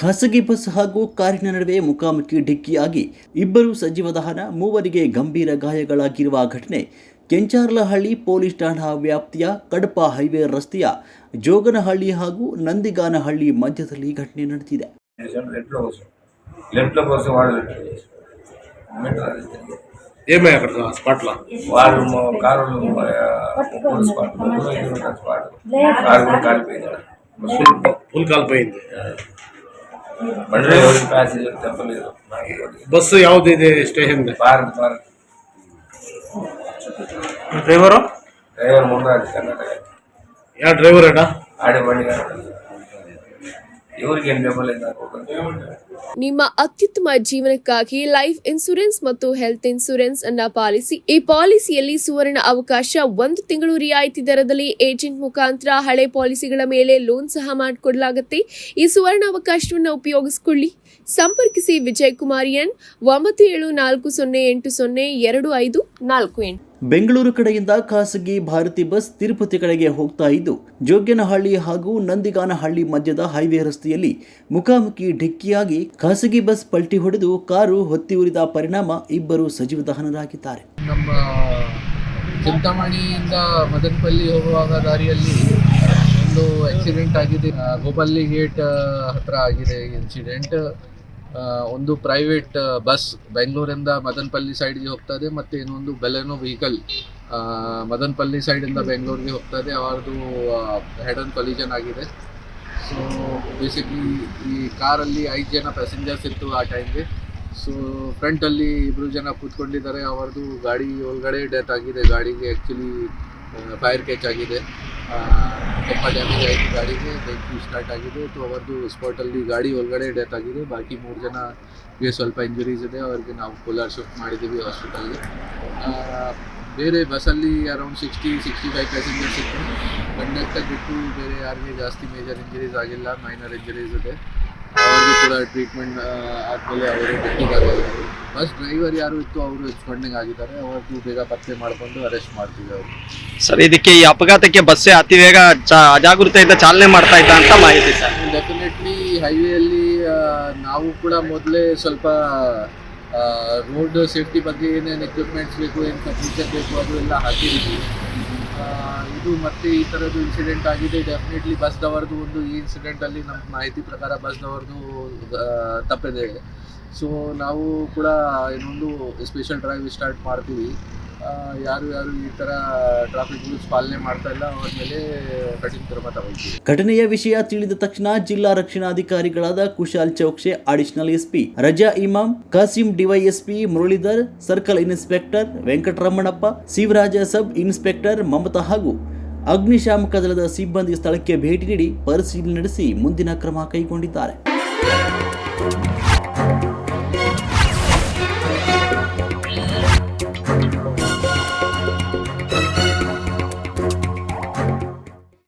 ಖಾಸಗಿ ಬಸ್ ಹಾಗೂ ಕಾರಿನ ನಡುವೆ ಮುಖಾಮುಖಿ ಡಿಕ್ಕಿಯಾಗಿ ಇಬ್ಬರು ಸಜೀವ ದಹನ ಮೂವರಿಗೆ ಗಂಭೀರ ಗಾಯಗಳಾಗಿರುವ ಘಟನೆ ಕೆಂಚಾರ್ಲಹಳ್ಳಿ ಪೊಲೀಸ್ ಠಾಣಾ ವ್ಯಾಪ್ತಿಯ ಕಡಪ ಹೈವೇ ರಸ್ತೆಯ ಜೋಗನಹಳ್ಳಿ ಹಾಗೂ ನಂದಿಗಾನಹಳ್ಳಿ ಮಧ್ಯದಲ್ಲಿ ಘಟನೆ ನಡೆದಿದೆ లెఫ్ట్లో కోసం లెఫ్ట్లో కోసం వాడు లెఫ్ట్లో కోసం మీటర్ అది తిరిగి. ఏమయ్య అక్కడ స్పాట్లో వాళ్ళు మా కారు ముగ్గురు స్పాట్ ముగ్గురు ఐదుగురు ఉన్న స్పాట్ కారు కూడా కాలిపోయింది బస్సు ఫుల్ కాలిపోయింది ಬಂಡ್ರೆ ಕಾಸಿ ಟೆಂಪಲ್ ಇದು ಬಸ್ ಯಾವುದಿದೆ ಸ್ಟೇಷನ್ ಡ್ರೈವರು ಡ್ರೈವರ್ ಮುಂದೆ ಕರ್ನಾಟಕ. ಯಾವ ಡ್ರೈವರ್ ಅಣ್ಣ? ಆಡಿ ಬಂಡಿ ನಿಮ್ಮ ಅತ್ಯುತ್ತಮ ಜೀವನಕ್ಕಾಗಿ ಲೈಫ್ ಇನ್ಸೂರೆನ್ಸ್ ಮತ್ತು ಹೆಲ್ತ್ ಇನ್ಸೂರೆನ್ಸ್ ಅನ್ನ ಪಾಲಿಸಿ, ಈ ಪಾಲಿಸಿಯಲ್ಲಿ ಸುವರ್ಣ ಅವಕಾಶ ಒಂದು ತಿಂಗಳು ರಿಯಾಯಿತಿ ದರದಲ್ಲಿ ಏಜೆಂಟ್ ಮುಖಾಂತರ ಹಳೆ ಪಾಲಿಸಿಗಳ ಮೇಲೆ ಲೋನ್ ಸಹ ಮಾಡಿಕೊಡಲಾಗುತ್ತೆ. ಈ ಸುವರ್ಣ ಅವಕಾಶವನ್ನು ಉಪಯೋಗಿಸಿಕೊಳ್ಳಿ. ಸಂಪರ್ಕಿಸಿ ವಿಜಯ್ ಕುಮಾರಿಯನ್, ಒಂಬತ್ತು ಏಳು ನಾಲ್ಕು ಸೊನ್ನೆ ಎಂಟು ಸೊನ್ನೆ ಎರಡು ಐದು ನಾಲ್ಕು ಎಂಟು. ಬೆಂಗಳೂರು ಕಡೆಯಿಂದ ಖಾಸಗಿ ಭಾರತಿ ಬಸ್ ತಿರುಪತಿ ಕಡೆಗೆ ಹೋಗ್ತಾ ಇದ್ದು, ಜೋಗ್ಯನಹಳ್ಳಿ ಹಾಗೂ ನಂದಿಗಾನಹಳ್ಳಿ ಮಧ್ಯದ ಹೈವೇ ರಸ್ತೆಯಲ್ಲಿ ಮುಖಾಮುಖಿ ಢಿಕ್ಕಿಯಾಗಿ ಖಾಸಗಿ ಬಸ್ ಪಲ್ಟಿ ಹೊಡೆದು ಕಾರು ಹೊತ್ತಿ ಉರಿದ ಪರಿಣಾಮ ಇಬ್ಬರು ಸಜೀವ ದಹನರಾಗಿದ್ದಾರೆ. ನಮ್ಮ ಚಿಂತಾಮಣಿಯಿಂದ ಮದನಪಲ್ಲಿ ಹೋಗುವಾಗ ದಾರಿಯಲ್ಲಿ ಒಂದು ಆಕ್ಸಿಡೆಂಟ್ ಆಗಿದೆ. ಗೋಪಾಲಿ ಗೇಟ್ ಹತ್ರ ಆಗಿದೆ ಇನ್ಸಿಡೆಂಟ್ ಒಂದು ಪ್ರೈವೇಟ್ ಬಸ್ ಬೆಂಗಳೂರಿಂದ ಮದನಪಲ್ಲಿ ಸೈಡ್ಗೆ ಹೋಗ್ತದೆ ಮತ್ತು ಇನ್ನೊಂದು ಬೆಲೆನೋ ವೆಹಿಕಲ್ ಮದನಪಲ್ಲಿ ಸೈಡಿಂದ ಬೆಂಗಳೂರಿಗೆ ಹೋಗ್ತದೆ. ಅವರದು ಹೆಡ್ ಆನ್ ಕೊಲಿಜನ್ ಆಗಿದೆ. ಸೊ ಬೇಸಿಕ್ಲಿ ಈ ಕಾರಲ್ಲಿ ಐದು ಜನ ಪ್ಯಾಸೆಂಜರ್ಸ್ ಇತ್ತು ಆ ಟೈಮ್ಗೆ ಸೊ ಫ್ರಂಟಲ್ಲಿ ಇಬ್ಬರು ಜನ ಕೂತ್ಕೊಂಡಿದ್ದಾರೆ. ಅವರದು ಗಾಡಿ ಒಳಗಡೆ ಡೆತ್ ಆಗಿದೆ. ಗಾಡಿಗೆ ಆ್ಯಕ್ಚುಲಿ ಫೈರ್ ಕ್ಯಾಚ್ ಆಗಿದೆ. ಸ್ವಲ್ಪ ಡ್ಯಾಮೇಜ್ ಆಯಿತು ಗಾಡಿಗೆ ಬೆಂಕಿ ಸ್ಟಾರ್ಟ್ ಆಗಿದೆ. ಸೊ ಅವರದು ಸ್ಪಾಟಲ್ಲಿ ಗಾಡಿ ಒಳಗಡೆ ಡೆತ್ ಆಗಿದೆ. ಬಾಕಿ ಮೂರು ಜನಗೆ ಸ್ವಲ್ಪ ಇಂಜುರೀಸ್ ಇದೆ. ಅವ್ರಿಗೆ ನಾವು ಕೋಲಾರ್ ಶಿಫ್ಟ್ ಮಾಡಿದ್ದೀವಿ ಹಾಸ್ಪಿಟಲ್ಗೆ ಬೇರೆ ಬಸ್ಸಲ್ಲಿ around sixty sixty five passengers ಇತ್ತು. ಕಂಡಕ್ಟರ್ ಬಿಟ್ಟು ಬೇರೆ ಯಾರಿಗೆ ಜಾಸ್ತಿ ಮೇಜರ್ ಇಂಜುರೀಸ್ ಆಗಿಲ್ಲ. ಮೈನರ್ ಇಂಜುರೀಸ್ ಇದೆ. ಅವ್ರಿಗೂ ಕೂಡ ಟ್ರೀಟ್ಮೆಂಟ್ ಆದಮೇಲೆ ಅವರು ಬಿಟ್ಟಿದ್ದಾರೆ ಬಸ್ ಡ್ರೈವರ್ ಯಾರು ಇತ್ತು? ಅವರು ಎಚ್ಕೊಂಡಂಗೆ ಆಗಿದ್ದಾರೆ. ಅವ್ರದ್ದು ಬೇಗ ಪತ್ತೆ ಮಾಡಿಕೊಂಡು ಅರೆಸ್ಟ್ ಮಾಡ್ತೀವಿ ಅವರು. ಸರ್ ಇದಕ್ಕೆ ಈ ಅಪಘಾತಕ್ಕೆ ಬಸ್ಸೇ ಅತಿ ವೇಗ ಚ ಅಜಾಗೃತೆಯಿಂದ ಚಾಲನೆ ಮಾಡ್ತಾ ಇದ್ದ ಅಂತ ಮಾಹಿತಿ ಸರ್. ಡೆಫಿನೆಟ್ಲಿ ಹೈವೇಯಲ್ಲಿ ನಾವು ಕೂಡ ಮೊದಲೇ ಸ್ವಲ್ಪ ರೋಡ್ ಸೇಫ್ಟಿ ಬಗ್ಗೆ ಏನೇನು ಎಕ್ವಿಪ್ಮೆಂಟ್ಸ್ ಬೇಕು ಏನು ಫರ್ನಿಚರ್ ಬೇಕು ಅದು ಎಲ್ಲ ಹಾಕಿದ್ದೀವಿ ಇದು ಮತ್ತೆ ಈ ಥರದ್ದು ಇನ್ಸಿಡೆಂಟ್ ಆಗಿದೆ. ಡೆಫಿನೆಟ್ಲಿ ಬಸ್ದವರದು ಒಂದು ಈ ಇನ್ಸಿಡೆಂಟಲ್ಲಿ ನಮ್ಮ ಮಾಹಿತಿ ಪ್ರಕಾರ ಬಸ್ದವರದು ತಪ್ಪಿದೆ. ಸೊ ನಾವು ಕೂಡ ಇನ್ನೊಂದು ಸ್ಪೆಷಲ್ ಡ್ರೈವ್ ಸ್ಟಾರ್ಟ್ ಮಾಡ್ತೀವಿ. ಯಾರು ಯಾರು ಈ ಥರ ಟ್ರಾಫಿಕ್ ರೂಲ್ಸ್ ಪಾಲನೆ ಮಾಡ್ತಾ ಇಲ್ಲ, ಅವ್ರ ಮೇಲೆ ಕಠಿಣ ಕ್ರಮ ತಗೊಳ್ತೀವಿ. ಘಟನೆಯ ವಿಷಯ ತಿಳಿದ ತಕ್ಷಣ ಜಿಲ್ಲಾ ರಕ್ಷಣಾಧಿಕಾರಿಗಳಾದ Kushal Chowkse additional SP Raza Imam, Kasim DYSP Muralidhar circle inspector Venkataramanappa, Shivaraja sub inspector Mamata ಹಾಗೂ ಅಗ್ನಿಶಾಮಕ ದಳದ ಸಿಬ್ಬಂದಿ ಸ್ಥಳಕ್ಕೆ ಭೇಟಿ ನೀಡಿ ಪರಿಶೀಲನೆ ನಡೆಸಿ ಮುಂದಿನ ಕ್ರಮ ಕೈಗೊಂಡಿದ್ದಾರೆ.